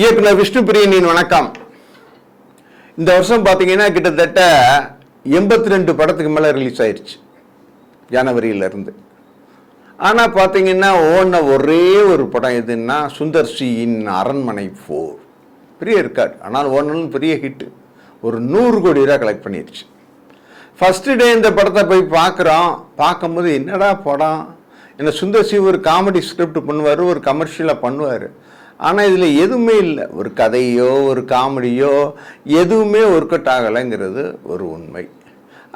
இயக்குனர் விஷ்ணு பிரியனின் வணக்கம். இந்த வருஷம் பார்த்தீங்கன்னா கிட்டத்தட்ட எண்பத்தி ரெண்டு படத்துக்கு மேலே ரிலீஸ் ஆயிடுச்சு ஜனவரியிலேருந்து. ஆனால் பார்த்தீங்கன்னா ஓன ஒரே ஒரு படம் எதுன்னா சுந்தர் சியின் அரண்மனை ஃபோர் பெரிய இருக்காது ஆனால் ஓடணும் பெரிய ஹிட்டு ஒரு நூறு கோடி ரூபா கலெக்ட் பண்ணிடுச்சு ஃபஸ்ட்டு டே இந்த படத்தை போய் பார்க்குறோம் பார்க்கும்போது என்னடா படம்? என்ன சுந்தர் சி ஒரு காமெடி ஸ்கிரிப்ட் பண்ணுவார் ஒரு கமர்ஷியலாக பண்ணுவார். ஆனால் இதில் எதுவுமே இல்லை. ஒரு கதையோ ஒரு காமெடியோ எதுவுமே ஒர்க் அவுட் ஆகலைங்கிறது ஒரு உண்மை.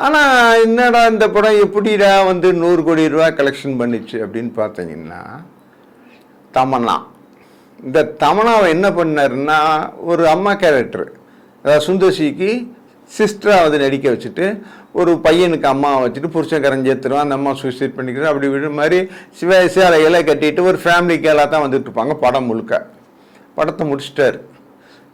ஆனால் என்னடா இந்த படம் எப்படிடா வந்து நூறு கோடி ரூபா கலெக்ஷன் பண்ணிச்சு அப்படின்னு பார்த்தீங்கன்னா தமன்னா. இந்த தமனாவை என்ன பண்ணாருன்னா ஒரு அம்மா கேரக்டர் அதாவது சுந்தர்சிக்கு சிஸ்டராக வந்து நடிக்க வச்சுட்டு ஒரு பையனுக்கு அம்மாவை வச்சுட்டு புருஷன் கரைஞ்சேத்துருவான் அந்த அம்மா சூசைட் பண்ணிக்கிறோம் அப்படி விடுற மாதிரி சிவ சேலை இலை கட்டிட்டு ஒரு ஃபேமிலி கேலாக தான் வந்துட்டு இருப்பாங்க படம் முழுக்க. படத்தை முடிச்சிட்டாரு.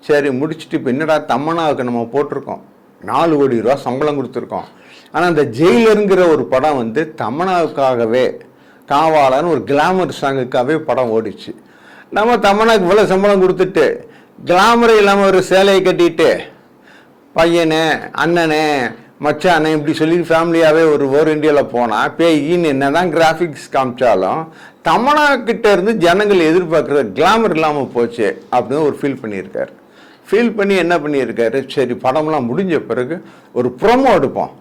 சரி முடிச்சுட்டு இப்போ என்னடா தம்மனாவுக்கு நம்ம போட்டிருக்கோம். நாலு கோடி ரூபா சம்பளம் கொடுத்துருக்கோம். ஆனால் அந்த ஜெயிலருங்கிற ஒரு படம் வந்து தமனாவுக்காகவே காவாலன்னு ஒரு கிளாமர் சாங்குக்காகவே படம் ஓடிச்சு. நம்ம தமனாவுக்கு இவ்வளோ சம்பளம் கொடுத்துட்டு கிளாமரை இல்லாமல் ஒரு சேலையை கட்டிட்டு பையனே அண்ணனே மச்சானே இப்படி சொல்லி ஃபேமிலியாகவே ஒரு ஓர் இந்தியாவில் போனால் பேயின்னு என்ன தான் கிராஃபிக்ஸ் காமிச்சாலும் தமனா இருந்து ஜனங்கள் எதிர்பார்க்குற கிளாமர் இல்லாமல் போச்சு அப்படின்னு ஒரு ஃபீல் பண்ணியிருக்காரு. ஃபீல் பண்ணி என்ன பண்ணியிருக்காரு? சரி படம்லாம் முடிஞ்ச பிறகு ஒரு ப்ரொமோ எடுப்போம்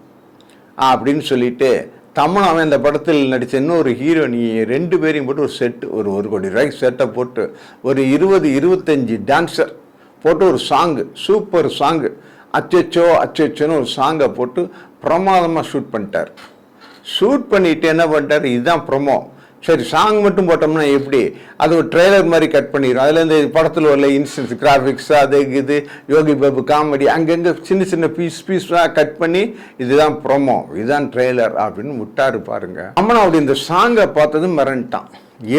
அப்படின்னு சொல்லிட்டு தமனாவே அந்த படத்தில் நடித்த இன்னொரு ஹீரோனி ரெண்டு பேரையும் போட்டு ஒரு செட்டு ஒரு ஒரு கோடி ரூபாய்க்கு செட்டை போட்டு ஒரு இருபது இருபத்தஞ்சி டான்ஸர் போட்டு ஒரு சாங்கு சூப்பர் சாங்கு அச்சச்சோ அச்சச்சோன்னு ஒரு சாங்கை போட்டு பிரமாதமாக ஷூட் பண்ணிட்டார். ஷூட் பண்ணிட்டு என்ன பண்ணிட்டார்? இதுதான் ப்ரொமோ சரி சாங் மட்டும் போட்டோம்னா எப்படி? அது ஒரு ட்ரெய்லர் மாதிரி கட் பண்ணிடும் அதில் இந்த படத்தில் உள்ள இன்ஸ்டன்ஸ் கிராஃபிக்ஸ் அது இது யோகி பாபு காமெடி அங்கங்கே சின்ன சின்ன பீஸ் பீஸாக கட் பண்ணி இதுதான் ப்ரொமோ இதுதான் ட்ரெய்லர் அப்படின்னு முட்டாரு பாருங்க. அம்மனாவுடைய இந்த சாங்கை பார்த்தது மிரண்டான்.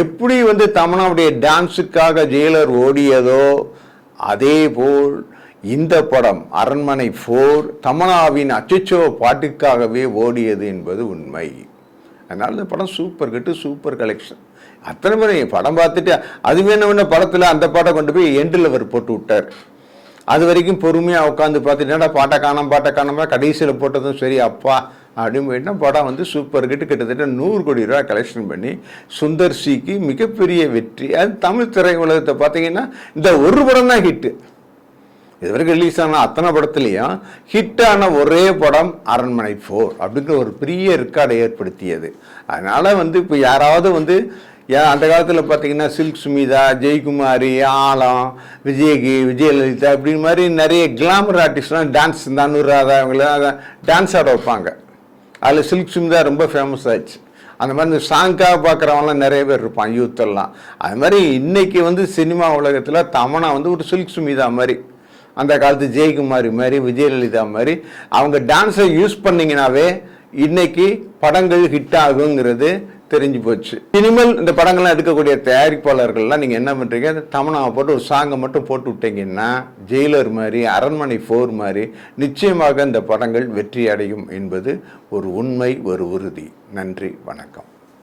எப்படி வந்து தமனாவுடைய டான்ஸுக்காக ஜெயிலர் ஓடியதோ அதே போல் இந்த படம் அரண்மனை ஃபோர் தமனாவின் அச்சச்சோ பாட்டுக்காகவே ஓடியது என்பது உண்மை. அதனால இந்த படம் சூப்பர் கிட்டு சூப்பர் கலெக்ஷன். அத்தனை பேரும் படம் பார்த்துட்டு அது வேணும்னு படத்தில் அந்த பாட்டை கொண்டு போய் எண்டில் அவர் போட்டு விட்டார். அது வரைக்கும் பொறுமையாக உட்காந்து பார்த்துட்டு பாட்டை காணாம பாட்டை காணாம கடைசியில் போட்டதும் சரி அப்பா அப்படின்னு போயிட்டா படம் வந்து சூப்பர் கிட்டு கிட்டத்தட்ட நூறு கோடி ரூபா கலெக்ஷன் பண்ணி சுந்தர் சிக்கு மிகப்பெரிய வெற்றி. அது தமிழ் திரை உலகத்தை பார்த்தீங்கன்னா இந்த ஒரு படம் தான் ஹிட்டு இது வரைக்கும் ரிலீஸ் ஆன அத்தனை படத்துலையும் ஹிட்டான ஒரே படம் அரண்மனை ஃபோர் அப்படிங்கிற ஒரு பெரிய ரெக்கார்டை ஏற்படுத்தியது. அதனால் வந்து இப்போ யாராவது வந்து ஏன் அந்த காலத்தில் பார்த்தீங்கன்னா சில்க் சுமிதா ஜெயக்குமாரி ஆலம் விஜய்கி விஜயலலிதா அப்படின்னு மாதிரி நிறைய கிளாமர் ஆர்டிஸ்ட்லாம் டான்ஸ் இந்த அனுராதா இவங்களாம் டான்ஸ் ஆட வைப்பாங்க. அதில் சில்க் சுமிதா ரொம்ப ஃபேமஸ் ஆச்சு அந்த மாதிரி இந்த சாங்காக பார்க்குறவங்களாம் நிறைய பேர் இருப்பான் யூத்தெல்லாம் அது மாதிரி இன்றைக்கி வந்து சினிமா உலகத்தில் தமனா வந்து ஒரு சில்க் சுமிதா மாதிரி அந்த காலத்து ஜெயக்குமாரி மாதிரி விஜயலலிதா மாதிரி அவங்க டான்ஸை யூஸ் பண்ணிங்கனாவே இன்னைக்கு படங்கள் ஹிட் ஆகுங்கிறது தெரிஞ்சு போச்சு. இனிமேல் இந்த படங்கள்லாம் எடுக்கக்கூடிய தயாரிப்பாளர்கள்லாம் நீங்கள் என்ன பண்ணுறீங்க தமனாவை போட்டு ஒரு சாங்கை மட்டும் போட்டு விட்டீங்கன்னா ஜெயிலர் மாதிரி அரண்மனை ஃபோர் மாதிரி நிச்சயமாக இந்த படங்கள் வெற்றி அடையும் என்பது ஒரு உண்மை ஒரு உறுதி. நன்றி வணக்கம்.